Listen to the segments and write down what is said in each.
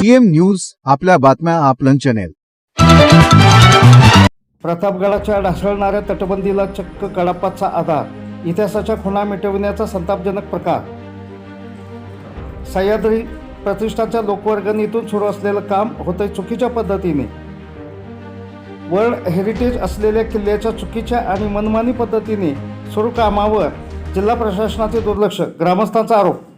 CM news आपल्या बातम्या आपलं चॅनेल प्रतापगडाच्या ढासळणाऱ्या तटबंदीला चक्क कडापाचा आधार. इतिहासाच्या खुणा मिटविण्याचा संतापजनक प्रकार. सह्याद्री प्रतिष्ठाच्या लोकवर्गणीतून सुरू असलेलं काम होतंय चुकीच्या पद्धतीने. वर्ल्ड हेरिटेज असलेल्या किल्ल्याच्या चुकीच्या आणि मनमानी पद्धतीने सुरू कामावर जिल्हा प्रशासनाचे दुर्लक्ष ग्रामस्थांचा आरोप.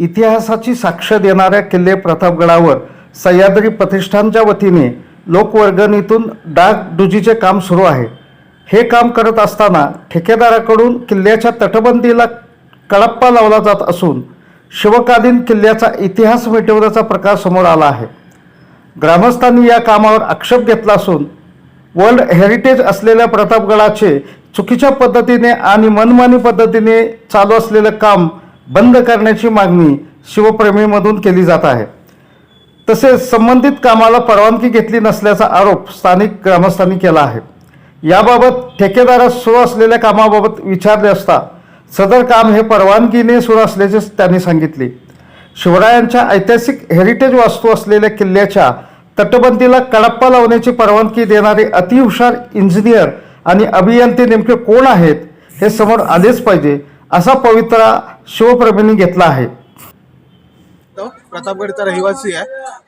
इतिहासाची साक्ष देणाऱ्या किल्ले प्रतापगडावर सह्याद्री प्रतिष्ठानच्या वतीने लोकवर्गणीतून डागडुजीचे काम सुरू आहे. हे काम करत असताना ठेकेदाराकडून किल्ल्याच्या तटबंदीला कळप्पा लावला जात असून शिवकालीन किल्ल्याचा इतिहास मिटवण्याचा प्रकार समोर आला आहे. ग्रामस्थांनी या कामावर आक्षेप घेतला असून वर्ल्ड हेरिटेज असलेल्या प्रतापगडाचे चुकीच्या पद्धतीने आणि मनमानी पद्धतीने चालू असलेलं काम बंद करण्याची मागणी शिवप्रेमीमधून केली जात आहे. तसेच संबंधित कामाला परवानगी घेतली नसल्याचा आरोप स्थानिक ग्रामस्थांनी केला आहे. याबाबत ठेकेदारास सुरू असलेल्या कामाबाबत विचारले असता सदर काम हे परवानगीने सुरू असल्याचे त्यांनी सांगितले. शिवरायांच्या ऐतिहासिक हेरिटेज वास्तू असलेल्या किल्ल्याच्या तटबंदीला कडप्पा लावण्याची परवानगी देणारे अतिहुशार इंजिनियर आणि अभियंते नेमके कोण आहेत हे समोर आलेच पाहिजे असा पवित्रा शिवप्रेमींनी घेतला आहे. प्रतापगडचा रहिवासी आहे.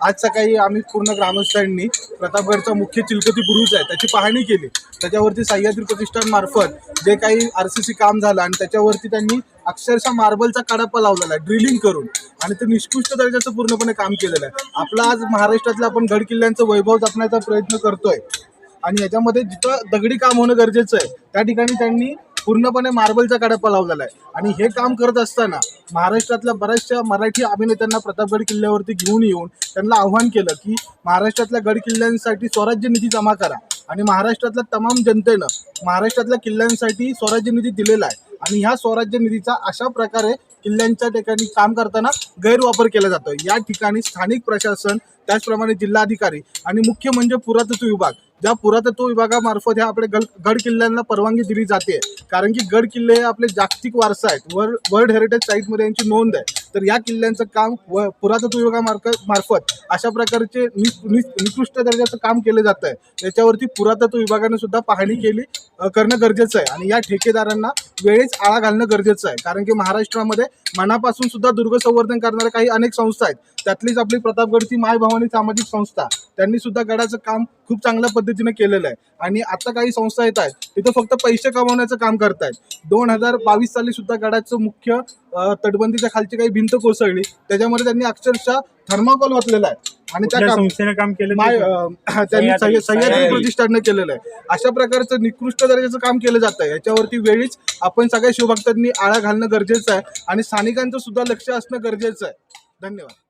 आज सकाळी आम्ही पूर्ण ग्रामस्थांनी प्रतापगडचा मुख्य चिलकती बुरुज आहे त्याची पाहणी केली. त्याच्यावरती सह्याद्री प्रतिष्ठान मार्फत जे काही आर सी सी काम झालं आणि त्याच्यावरती त्यांनी अक्षरशः मार्बलचा कडापा लावलेला आहे ड्रिलिंग करून. आणि ते निष्कृष्ट दर्जाचं पूर्णपणे काम केलेलं आहे. आपला आज महाराष्ट्रातलं आपण गड किल्ल्यांचं वैभव जपण्याचा प्रयत्न करतोय. आणि याच्यामध्ये जिथं दगडी काम होणं गरजेचं आहे त्या ठिकाणी त्यांनी पूर्णपणे मार्बलचा कडप्पा लावलेला आहे. आणि हे काम करत असताना महाराष्ट्रातल्या बऱ्याचशा मराठी अभिनेत्यांना प्रतापगड किल्ल्यावरती घेऊन येऊन त्यांना आव्हान केलं की महाराष्ट्रातल्या गड किल्ल्यांसाठी स्वराज्य निधी जमा करा. आणि महाराष्ट्रातल्या तमाम जनतेनं महाराष्ट्रातल्या किल्ल्यांसाठी स्वराज्य निधी दिलेला आहे. आणि ह्या स्वराज्य निधीचा अशा प्रकारे किल्ल्यांच्या ठिकाणी काम करताना गैरवापर केला जातो या ठिकाणी स्थानिक प्रशासन त्याचप्रमाणे जिल्हाधिकारी आणि मुख्य म्हणजे पुरातत्व विभाग ज्या पुरातत्व विभागामार्फत ह्या आपल्या गड गड किल्ल्यांना परवानगी दिली जाते कारण की गड किल्ले हे आपले जागतिक वारसा आहेत. वर्ल्ड वर्ल्ड हेरिटेज साईटमध्ये यांची नोंद आहे. तर या किल्ल्यांचं काम व पुरातत्व विभागामार्फत मार्फत अशा प्रकारचे नि निकृष्ट दर्जाचं काम केलं जातं आहे. त्याच्यावरती पुरातत्व विभागाने सुद्धा पाहणी केली करणं गरजेचं आहे. आणि या ठेकेदारांना वेळेच आळा घालणं गरजेचं आहे. कारण की महाराष्ट्रामध्ये मनापासून सुद्धा दुर्ग संवर्धन करणाऱ्या काही अनेक संस्था आहेत. त्यातलीच आपली प्रतापगडची माय भवानी सामाजिक संस्था. त्यांनी सुद्धा गडाचं काम खूप चांगल्या पद्धतीने केलेलं आहे. आणि आता काही संस्था येत आहेत तिथं फक्त पैसे कमवण्याचं काम करतायत. दोन हजार बावीस साली सुद्धा गडाचं मुख्य तटबंदीच्या खालची काही भिंत कोसळली त्याच्यामध्ये त्यांनी अक्षरशः थर्माकोल वाचलेला आहे. आणि त्या संस्थेने काम केलं त्यांनी सह्याद्री- सह्य- सह्याद्री सह्याद्री. प्रतिष्ठानने केलेलं आहे. अशा प्रकारचं निकृष्ट दर्जाचं काम केलं जातं याच्यावरती वेळीच आपण सगळ्या शिवभक्तांनी आळा घालणं गरजेचं आहे. आणि स्थानिकांचं सुद्धा लक्ष असणं गरजेचं आहे. धन्यवाद.